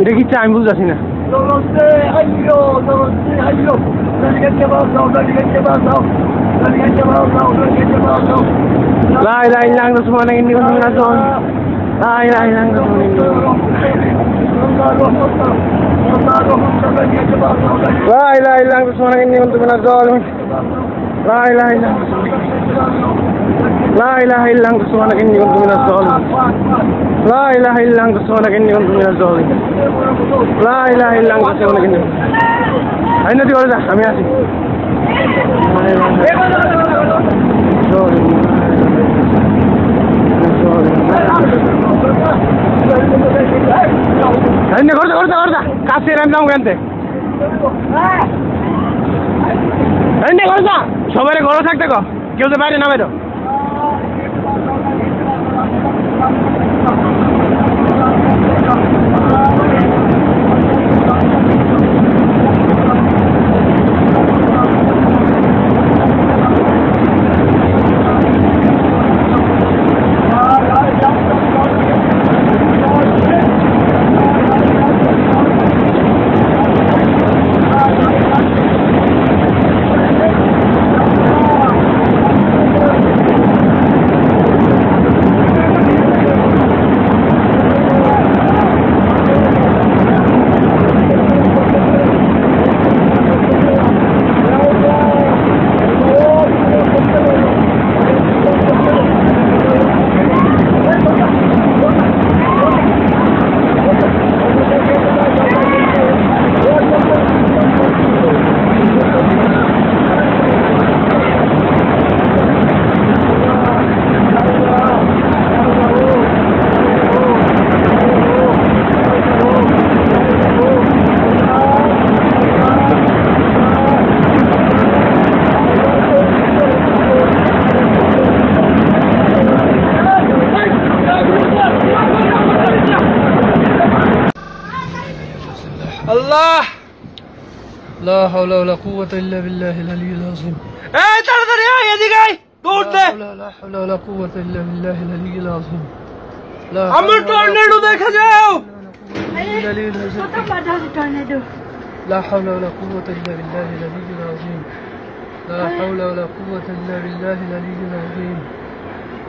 এটা কি চাই আমি বুঝতেছি না নমস্তে আইয়ো নমস্তে আইয়ো নমস্তে বাস নাও নমস্তে বাস নাও নমস্তে বাস নাও নমস্তে বাস নাও Lai lai lang na sumana hindi ko na doon লাই lang lang na Lai lang লাই লাই lang na sumana hindi ko লা ইলাহা ইল্লা আনতা সুবহানাকা ইন্নী কুনতু মিনাজ জালিমিন লা ইলাহা ইল্লা আনতা সুবহানাকা ইন্নী আইনা দি করে যা আমি আসি আইনা করে যা করে যা করে যা কাছে রান্না ওখানতে আইনা করে যা সবাই ঘরে থাকতে কো কেউ তো বাইরে না বেরো لا حول ولا قوة إلا بالله العلي العظيم. إيه ترى يا دي جاي. دور ده لا لا حول ولا قوة إلا بالله العلي العظيم. لا حول ولا قوة إلا بالله العلي العظيم. لا حول ولا قوة إلا بالله العلي العظيم. لا حول ولا قوة إلا بالله العلي العظيم.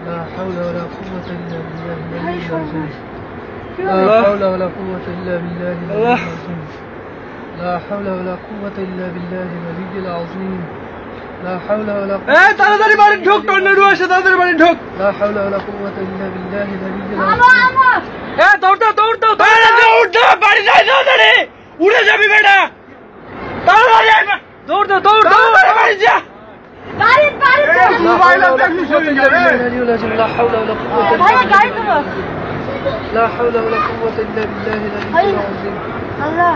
لا حول ولا قوة إلا بالله العلي العظيم. لا حول ولا قوة إلا بالله العلي العظيم. لا حول ولا قوة إلا بالله العلي العظيم لا حول ولا قوة إيه تعالى বাড়ি ঢোক টর্নেডো আসে তাড়াতাড়ি বাড়ি ঢোক لا حول ولا قوة إلا بالله العلي العظيم এ দৌড়টা দৌড় দাও দৌড় দৌড় দাও বাড়ি যাই তাড়াতাড়ি উড়ে যাবি বেটা তাড়াতাড়ি দৌড় দাও দৌড় দাও বাড়ি যা গাড়ি গাড়ি মোবাইল আপনি সরিয়ে যাবে لا حول ولا قوة إلا بالله لا حول ولا قوة إلا بالله العلي العظيم الله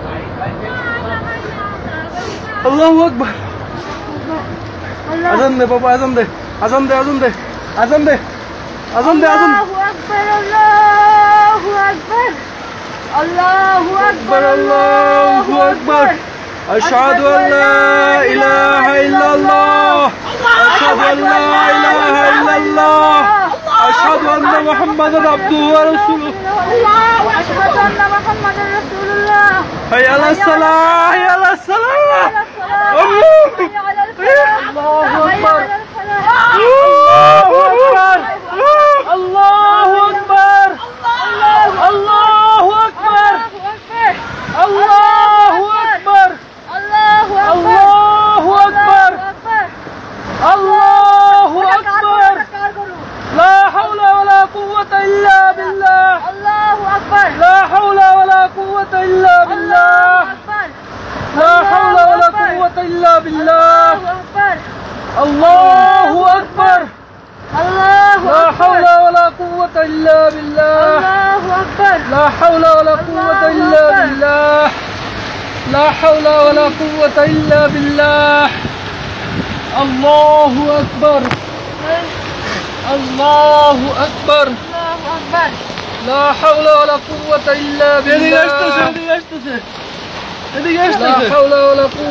الله أكبر. الله. أذن دے بابا أذن دے أذن دے أذن دے أذن دے أذن دے أذن الله أكبر الله أكبر. الله أكبر الله أكبر. أشهد أن لا إله إلا الله. أشهد أن لا إله إلا الله. أشهد أن محمدا عبده ورسوله. أشهد أن محمدا رسول الله. هيا للصلاة هيا للصلاة. Ayoko na! Ayoko na! بالله الله أكبر. الله أكبر. الله لا حول ولا قوة إلا بالله. الله أكبر. لا حول ولا قوة إلا بالله. لا حول ولا قوة إلا بالله. الله أكبر. الله أكبر. الله أكبر. لا حول ولا قوة إلا بالله. لا حول ولا قوة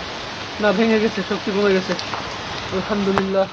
না ভেঙে গেছে শক্তি কমে গেছে। আলহামদুলিল্লাহ।